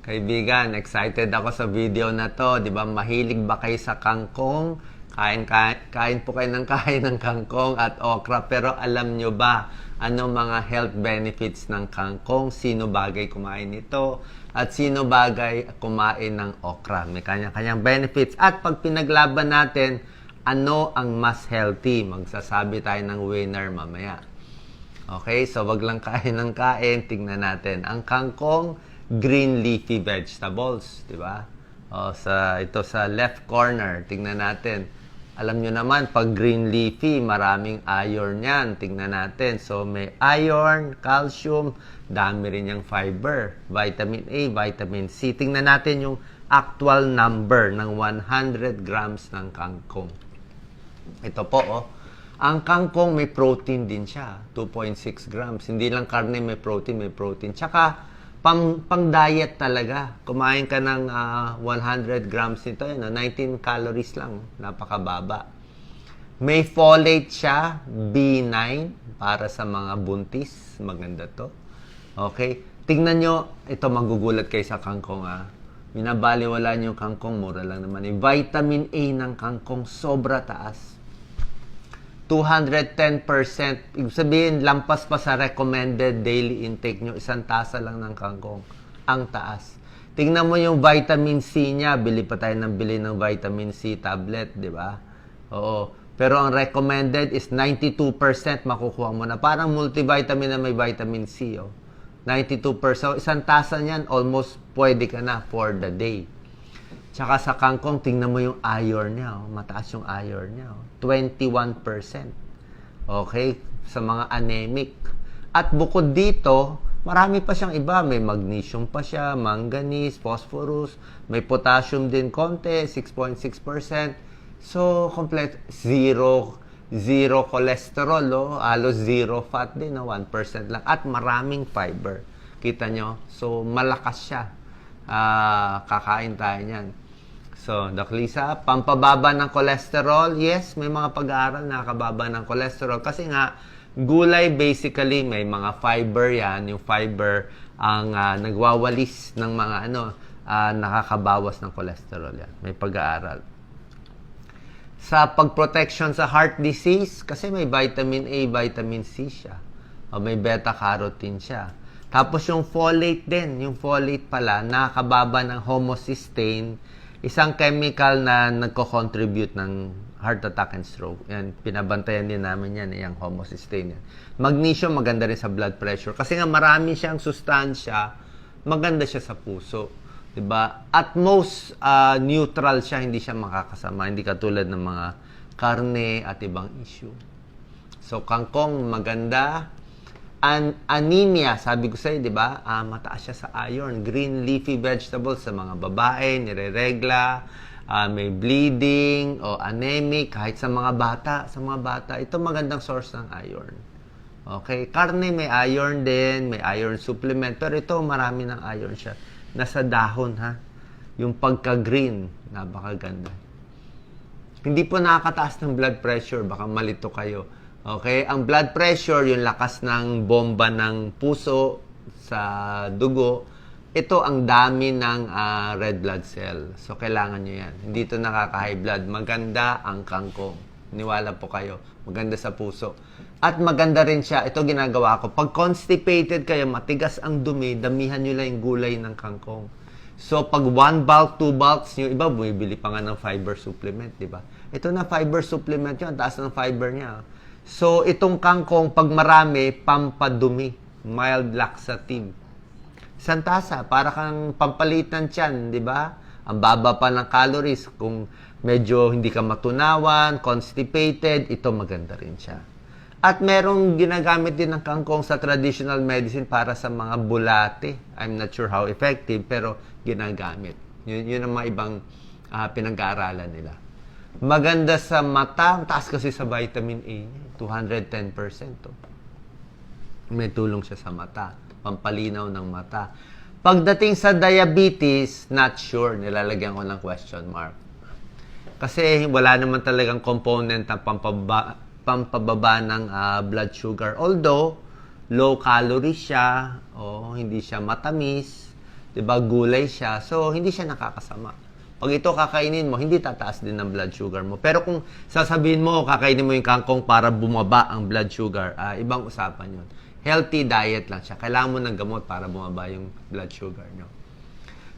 Kaibigan, excited ako sa video na to. Di ba, mahilig ba kayo sa kangkong? Kain, kain, kain po kayo ng kain ng kangkong at okra. Pero alam nyo ba, ano mga health benefits ng kangkong? Sino bagay kumain nito? At sino bagay kumain ng okra? May kanya-kanyang benefits. At pag pinaglaban natin, ano ang mas healthy? Magsasabi tayo ng winner mamaya. Okay, so wag lang kain ng kain, tingnan natin. Ang kangkong, green leafy vegetables, di ba? O, sa, ito sa left corner, tingnan natin. Alam nyo naman, pag green leafy, maraming iron yan. Tingnan natin. So, may iron, calcium, dami rin yung fiber, vitamin A, vitamin C. Tingnan natin yung actual number ng 100 grams ng kangkong. Ito po, oh. Ang kangkong may protein din siya, 2.6 grams. Hindi lang karne may protein, may protein. Tsaka, pang, pang diet talaga. Kumain ka ng ah, 100 grams nito, yun, ah, 19 calories lang. Napakababa. May folate siya, B9, para sa mga buntis. Maganda to. Okay? Tingnan nyo, ito magugulat kayo sa kangkong ah. Minabaliwala nyo kangkong, mura lang naman. Eh. Vitamin A ng kangkong, sobra taas. 210%. Ibig sabihin, lampas pa sa recommended daily intake nyo. Isang tasa lang ng kangkong. Ang taas. Tingnan mo yung vitamin C niya. Bili pa tayo ng bili ng vitamin C tablet, di ba? Oo. Pero ang recommended is 92% makukuha mo na. Parang multivitamin na may vitamin C. Oh. 92%. So, isang tasa niyan, almost pwede ka na for the day. Tsaka sa kangkong, tingnan mo yung iron niya. Oh. Mataas yung iron niya. Oh. 21%. Okay? Sa mga anemic. At bukod dito, marami pa siyang iba. May magnesium pa siya, manganese, phosphorus, may potassium din konti, 6.6%. So, complete zero zero cholesterol, oh. halos zero fat din, no? 1% lang. At maraming fiber. Kita nyo? So, malakas siya. Ah, kakain tayo niyan. So, Doc Lisa, pampababa ng cholesterol, yes, may mga pag-aaral na nakababa ng cholesterol. Kasi nga, gulay basically, may mga fiber yan. Yung fiber ang ah, nagwawalis ng mga ano, ah, nakakabawas ng cholesterol yan. May pag-aaral sa pagprotection sa heart disease kasi may vitamin A, vitamin C siya. O may beta-carotene siya. Tapos yung folate din, yung folate pala, nakakababa ng homocysteine, isang chemical na nagko-contribute ng heart attack and stroke. Yan, pinabantayan din namin yan, yung homocysteine. Yan. Magnesium, maganda rin sa blood pressure. Kasi nga marami siyang sustansya, maganda siya sa puso. 'di ba? At most uh, neutral siya, hindi siya makakasama, hindi katulad ng mga karne at ibang issue. So kangkong maganda. An anemia, sabi ko sa iyo, 'di ba? Uh, mataas siya sa iron, green leafy vegetables sa mga babae, nireregla, uh, may bleeding o anemic kahit sa mga bata, sa mga bata, ito magandang source ng iron. Okay, karne may iron din, may iron supplement, pero ito marami ng iron siya nasa dahon ha. Yung pagka-green, napakaganda. Hindi po nakakataas ng blood pressure, baka malito kayo. Okay? Ang blood pressure, yung lakas ng bomba ng puso sa dugo, ito ang dami ng uh, red blood cell. So, kailangan nyo yan. Hindi ito nakaka-high blood. Maganda ang kangkong. Niwala po kayo. Maganda sa puso. At maganda rin siya, ito ginagawa ko. Pag constipated kayo, matigas ang dumi, damihan nyo lang yung gulay ng kangkong. So, pag one bulk, two bulks, yung iba, bumibili pa nga ng fiber supplement, di ba? Ito na fiber supplement yun, taas ng fiber niya. So, itong kangkong, pag marami, pampadumi, mild laxative. Isang tasa, para kang pampalit ng tiyan, di ba? Ang baba pa ng calories. Kung medyo hindi ka matunawan, constipated, ito maganda rin siya. At merong ginagamit din ng kangkong sa traditional medicine para sa mga bulate. I'm not sure how effective, pero ginagamit. Yun, yun ang mga ibang uh, pinag-aaralan nila. Maganda sa mata, taas kasi sa vitamin A, 210%. To. May tulong siya sa mata, pampalinaw ng mata. Pagdating sa diabetes, not sure, nilalagyan ko ng question mark. Kasi wala naman talagang component ng pampaba, pampababa ng uh, blood sugar. Although, low calorie siya, o hindi siya matamis, 'di ba? Gulay siya. So hindi siya nakakasama. Pag ito kakainin mo, hindi tataas din ng blood sugar mo. Pero kung sasabihin mo, kakainin mo yung kangkong para bumaba ang blood sugar, ah, ibang usapan yun. Healthy diet lang siya. Kailangan mo ng gamot para bumaba yung blood sugar nyo.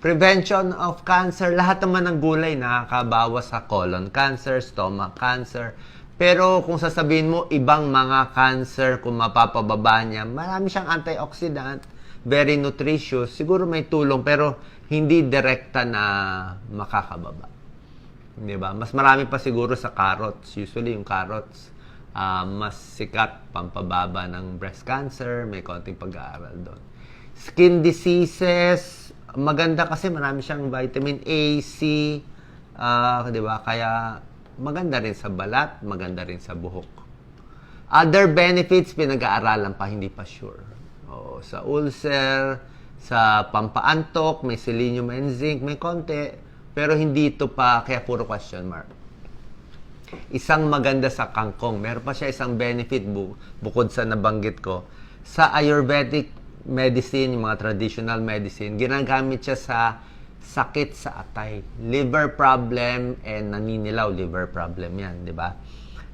Prevention of cancer, lahat naman ng gulay nakakabawas sa colon cancer, stomach cancer. Pero kung sasabihin mo, ibang mga cancer, kung mapapababa niya, marami siyang antioxidant, very nutritious, siguro may tulong, pero hindi direkta na makakababa. Di ba? Mas marami pa siguro sa carrots. Usually yung carrots, ah, mas sikat pampababa ng breast cancer, may konting pag-aaral doon. Skin diseases, maganda kasi marami siyang vitamin A, C, ah, 'di ba? Kaya maganda rin sa balat, maganda rin sa buhok. Other benefits pinag-aaralan pa hindi pa sure. Sa ulcer, sa pampaantok, may selenium and zinc, may konti, pero hindi ito pa kaya puro question mark isang maganda sa kangkong. Meron pa siya isang benefit bu- bukod sa nabanggit ko. Sa Ayurvedic medicine, yung mga traditional medicine, ginagamit siya sa sakit sa atay. Liver problem and naninilaw liver problem yan, di ba?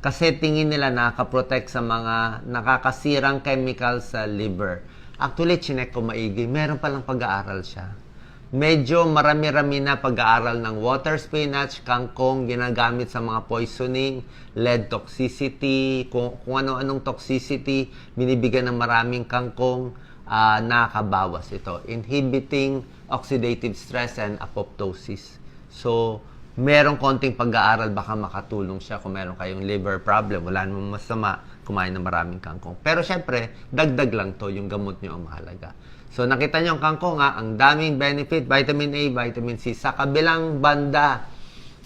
Kasi tingin nila nakaka-protect sa mga nakakasirang chemical sa liver. Actually, chinek ko maigi. Meron palang pag-aaral siya medyo marami-rami na pag-aaral ng water spinach, kangkong, ginagamit sa mga poisoning, lead toxicity, kung, kung ano-anong toxicity, binibigyan ng maraming kangkong, ah, nakakabawas ito. Inhibiting oxidative stress and apoptosis. So, merong konting pag-aaral, baka makatulong siya kung meron kayong liver problem. Wala namang masama kumain ng maraming kangkong. Pero syempre, dagdag lang to, yung gamot nyo ang mahalaga. So, nakita nyo ang kangkong, ha? ang daming benefit, vitamin A, vitamin C. Sa kabilang banda,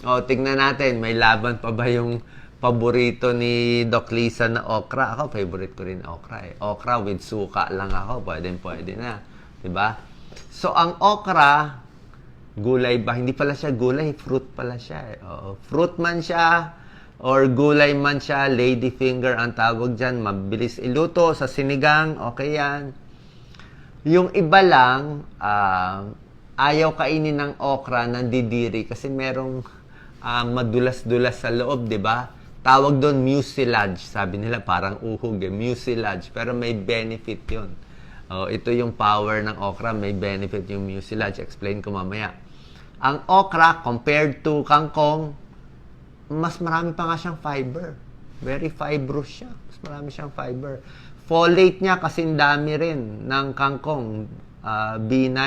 o, tingnan natin, may laban pa ba yung paborito ni Doc Lisa na okra? Ako, favorite ko rin okra eh. Okra with suka lang ako, pwede, pwede na. ba? So, ang okra, gulay ba? Hindi pala siya gulay, fruit pala siya. Eh. Oo. Fruit man siya, or gulay man siya, lady finger ang tawag dyan. Mabilis iluto sa sinigang, okay yan. Yung iba lang, ah, ayaw kainin ng okra, nandidiri, kasi merong ah, madulas-dulas sa loob, di ba? Tawag doon mucilage. Sabi nila parang uhog eh, mucilage. Pero may benefit yun. Oh, ito yung power ng okra, may benefit yung mucilage. Explain ko mamaya. Ang okra, compared to kangkong, mas marami pa nga siyang fiber. Very fibrous siya. Mas marami siyang fiber. Folate niya kasing dami rin ng kangkong. Ah, B9,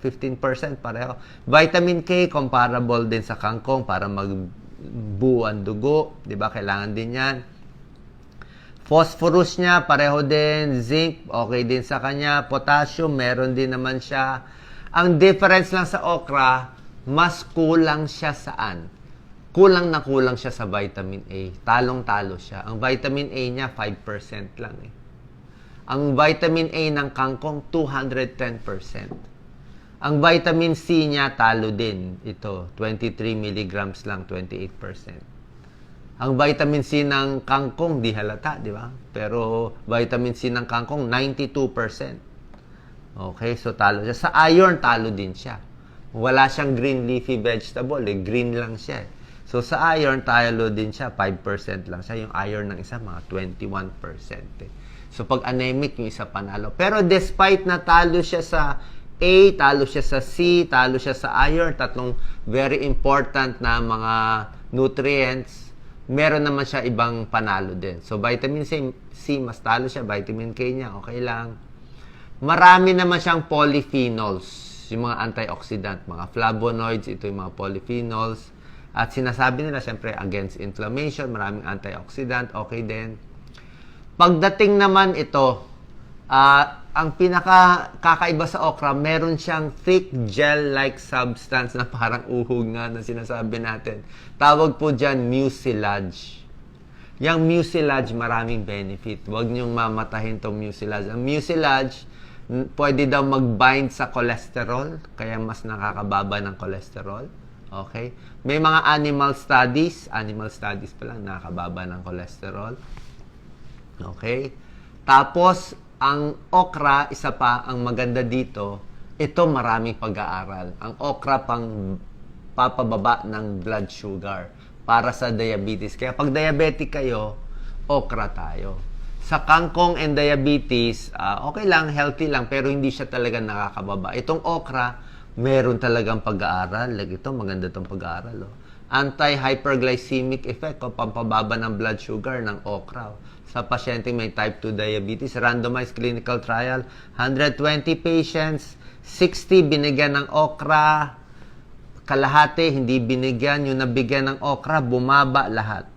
15% pareho. Vitamin K, comparable din sa kangkong para magbuo ang dugo. Ba? Kailangan din yan. Phosphorus niya, pareho din. Zinc, okay din sa kanya. Potassium, meron din naman siya. Ang difference lang sa okra, mas kulang siya saan? Kulang na kulang siya sa vitamin A. Talong-talo siya. Ang vitamin A niya, 5% lang eh. Ang vitamin A ng kangkong, 210%. Ang vitamin C niya, talo din. Ito, 23 milligrams lang, 28%. Ang vitamin C ng kangkong, di halata, di ba? Pero vitamin C ng kangkong, 92%. Okay, so talo siya. Sa iron, talo din siya. Wala siyang green leafy vegetable, eh. green lang siya. eh. So sa iron, talo din siya, 5% lang siya. Yung iron ng isa, mga 21%. Eh. So pag anemic, yung isa panalo. Pero despite na talo siya sa A, talo siya sa C, talo siya sa iron, tatlong very important na mga nutrients, meron naman siya ibang panalo din. So, vitamin C, C mas talo siya. Vitamin K niya, okay lang. Marami naman siyang polyphenols, yung mga antioxidant, mga flavonoids, ito yung mga polyphenols. At sinasabi nila, siyempre, against inflammation, maraming antioxidant, okay din. Pagdating naman ito, ah, ang pinaka kakaiba sa okra, meron siyang thick gel-like substance na parang uhog nga na sinasabi natin. Tawag po dyan mucilage. Yung mucilage, maraming benefit. Huwag niyong mamatahin tong mucilage. Ang mucilage, pwede daw mag-bind sa cholesterol, kaya mas nakakababa ng cholesterol. Okay? May mga animal studies, animal studies pa lang, nakakababa ng cholesterol. Okay? Tapos, ang okra, isa pa, ang maganda dito, ito maraming pag-aaral. Ang okra pang papababa ng blood sugar para sa diabetes. Kaya pag diabetic kayo, okra tayo. Sa kangkong and diabetes, ah, okay lang, healthy lang, pero hindi siya talaga nakakababa. Itong okra, meron talagang pag-aaral. Like ito, maganda itong pag-aaral. Oh. Anti-hyperglycemic effect o pampababa ng blood sugar ng okra. oh. Sa pasyente may type 2 diabetes, randomized clinical trial, 120 patients, 60 binigyan ng okra, kalahati hindi binigyan, yung nabigyan ng okra, bumaba lahat.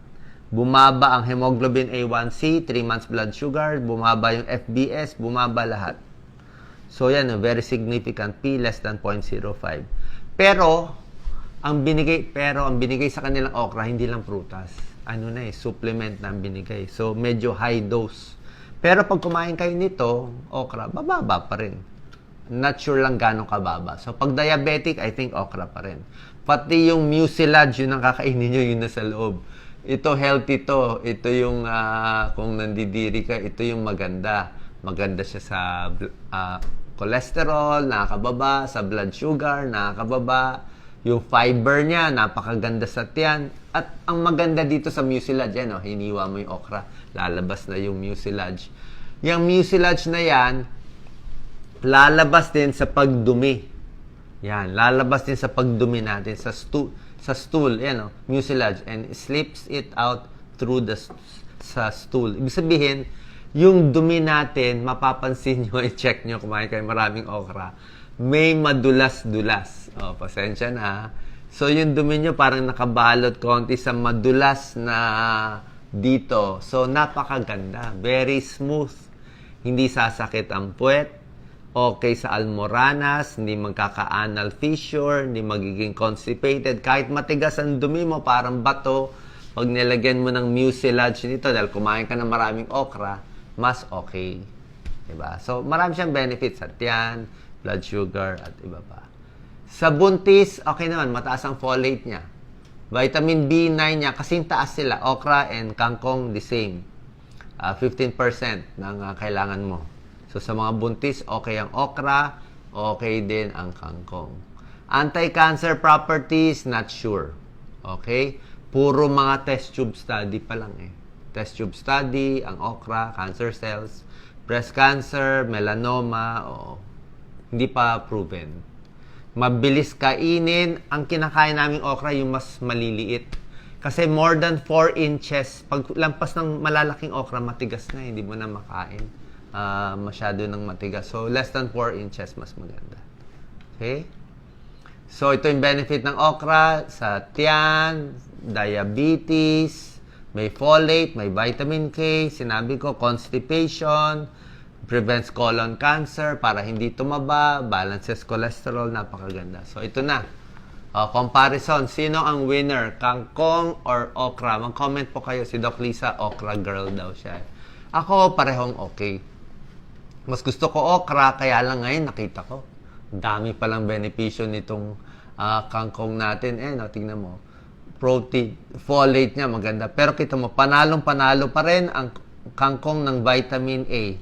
Bumaba ang hemoglobin A1C, 3 months blood sugar, bumaba yung FBS, bumaba lahat. So yan, very significant P less than 0.05. Pero ang binigay pero ang binigay sa kanilang okra hindi lang prutas. Ano na eh, supplement na ang binigay. So medyo high dose. Pero pag kumain kayo nito, okra, bababa pa rin. Not sure lang gano'ng kababa. So pag diabetic, I think okra pa rin. Pati yung mucilage, yun ang kakainin nyo, yun nasa loob. Ito healthy to. Ito yung ah, kung nandidiri ka, ito yung maganda. Maganda siya sa ah, cholesterol, nakakababa, sa blood sugar, nakakababa. Yung fiber niya, napakaganda sa tiyan. At ang maganda dito sa mucilage, yan, oh, hiniwa mo yung okra, lalabas na yung mucilage. Yung mucilage na yan, lalabas din sa pagdumi. Yan, lalabas din sa pagdumi natin sa stool, sa stool, yan oh, mucilage and slips it out through the sa stool. Ibig sabihin, yung dumi natin, mapapansin nyo, i-check nyo, kumain kayo maraming okra, may madulas-dulas. Oh, pasensya na. So, yung dumi nyo parang nakabalot konti sa madulas na dito. So, napakaganda. Very smooth. Hindi sasakit ang puwet okay sa almoranas, hindi magkaka-anal fissure, hindi magiging constipated. Kahit matigas ang dumi mo, parang bato, pag nilagyan mo ng mucilage nito, dahil kumain ka ng maraming okra, mas okay. Diba? So, marami siyang benefits sa tiyan, blood sugar, at iba pa. Sa buntis, okay naman, mataas ang folate niya. Vitamin B9 niya, kasing taas sila. Okra and kangkong, the same. Ah, 15% ng ah, kailangan mo. So sa mga buntis, okay ang okra, okay din ang kangkong. Anti-cancer properties, not sure. Okay? Puro mga test tube study pa lang eh. Test tube study, ang okra, cancer cells, breast cancer, melanoma, o hindi pa proven. Mabilis kainin, ang kinakain naming okra yung mas maliliit. Kasi more than 4 inches, pag lampas ng malalaking okra, matigas na, hindi mo na makain. Ah, masyado ng matigas. So, less than 4 inches, mas maganda. Okay? So, ito yung benefit ng okra sa tiyan, diabetes, may folate, may vitamin K, sinabi ko, constipation, prevents colon cancer para hindi tumaba, balances cholesterol, napakaganda. So, ito na. Uh, comparison, sino ang winner? Kangkong or okra? Mag-comment po kayo. Si Doc Lisa, okra girl daw siya. Ako, parehong okay. Mas gusto ko okra, kaya lang ngayon nakita ko. Dami palang benepisyo nitong ah, kangkong natin. Eh, no, tingnan mo. Protein, folate niya maganda. Pero kita mo, panalong panalo pa rin ang kangkong ng vitamin A.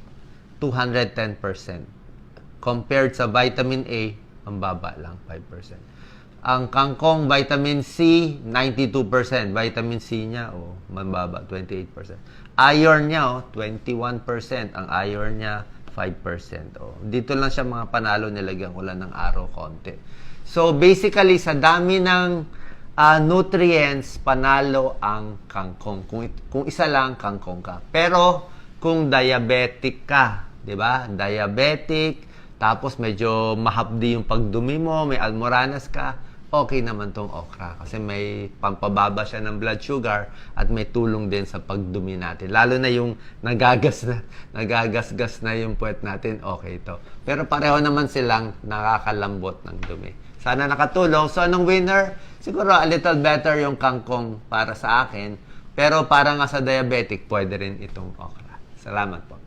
210%. Compared sa vitamin A, ang baba lang, 5%. Ang kangkong vitamin C, 92%. Vitamin C niya, oh, mababa, 28%. Iron niya, oh, 21%. Ang iron niya, 5%. Oh. Dito lang siya mga panalo, nilagyan ko lang ng araw konti. So, basically, sa dami ng ah, nutrients, panalo ang kangkong. Kung, kung isa lang, kangkong ka. Pero, kung diabetic ka, di ba? Diabetic, tapos medyo mahapdi yung pagdumi mo, may almoranas ka, okay naman tong okra. Kasi may pampababa siya ng blood sugar at may tulong din sa pagdumi natin. Lalo na yung nagagas na, nagagasgas na yung puwet natin, okay to. Pero pareho naman silang nakakalambot ng dumi. Sana nakatulong. So, anong winner? Siguro a little better yung kangkong para sa akin. Pero para nga sa diabetic, pwede rin itong okra. Salamat po.